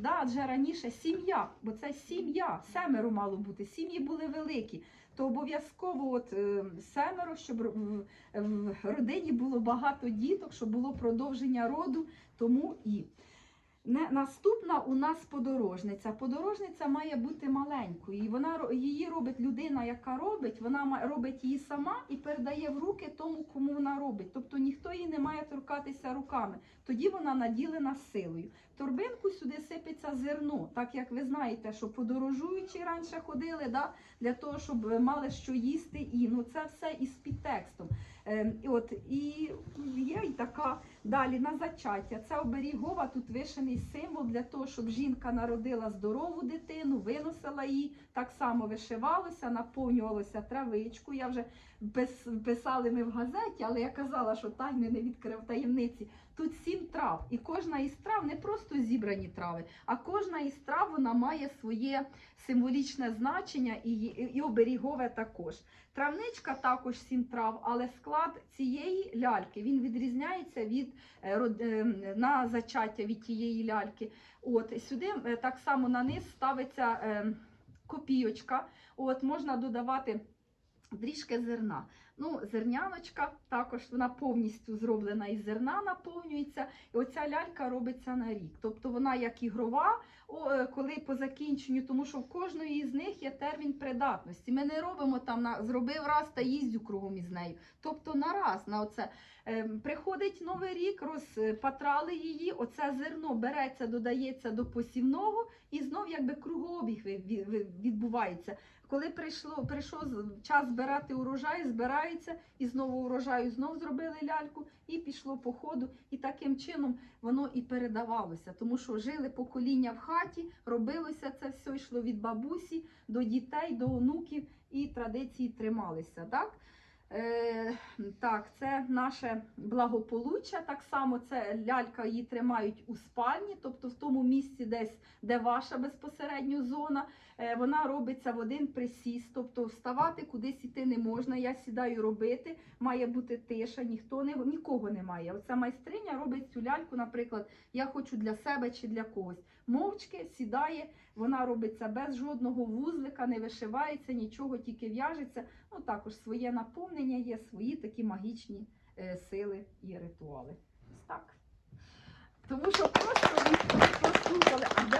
да, адже раніше сім'я, бо це сім'я, семеро мало бути, сім'ї були великі, то обов'язково от, е, семеро, щоб в, в родині було багато діток, щоб було продовження роду, тому і. Не, наступна у нас подорожниця. Подорожниця має бути маленькою. І вона її робить людина, яка робить, вона робить її сама і передає в руки тому, кому вона робить. Тобто ніхто її не має торкатися руками. Тоді вона наділена силою. Торбинку сюди сипеться зерно, так як ви знаєте, що подорожуючі раніше ходили, да, для того, щоб е, мали що їсти. І ну це все із підтекстом. Ем, і от і є і така далі на зачаття. Це оберігова тут вишений символ для того, щоб жінка народила здорову дитину, виносила її. Так само вишивалося, наповнювалося травичку. Я вже пис- писали ми в газеті, але я казала, що тайни не відкрив таємниці. Тут сім трав, і кожна із трав не просто зібрані трави, а кожна із трав вона має своє символічне значення і, і, оберігове також. Травничка також сім трав, але склад цієї ляльки він відрізняється від е, е, на зачаття від тієї ляльки. От сюди е, так само на низ ставиться копійочка. От можна додавати. Трішки зерна. Ну, зерняночка також вона повністю зроблена із зерна, наповнюється. І оця лялька робиться на рік. Тобто вона як ігрова, е, коли по закінченню, тому що в кожної з них є термін придатності. Ми не робимо там на зробив раз та їздю кругом із нею. Тобто на раз на оце е, приходить новий рік, розпатрали її. Оце зерно береться, додається до посівного, і знов якби кругообіг відбувається. Коли прийшло, прийшов час збирати урожай, збирається і знову урожаю знов зробили ляльку, і пішло по ходу. І таким чином воно і передавалося, тому що жили покоління в хаті, робилося це все, йшло від бабусі до дітей, до онуків, і традиції трималися. Так? Е, так, це наше благополуччя. Так само це лялька її тримають у спальні, тобто в тому місці, десь де ваша безпосередньо зона. Е, вона робиться в один присіст, тобто вставати кудись іти не можна. Я сідаю робити, має бути тиша, ніхто не нікого немає. Оця майстриня робить цю ляльку, наприклад, я хочу для себе чи для когось. Мовчки сідає, вона робиться без жодного вузлика, не вишивається, нічого, тільки в'яжеться. Ну також своє наповнення є, свої такі магічні е, сили і ритуали. Так. Тому що просто послухали, а де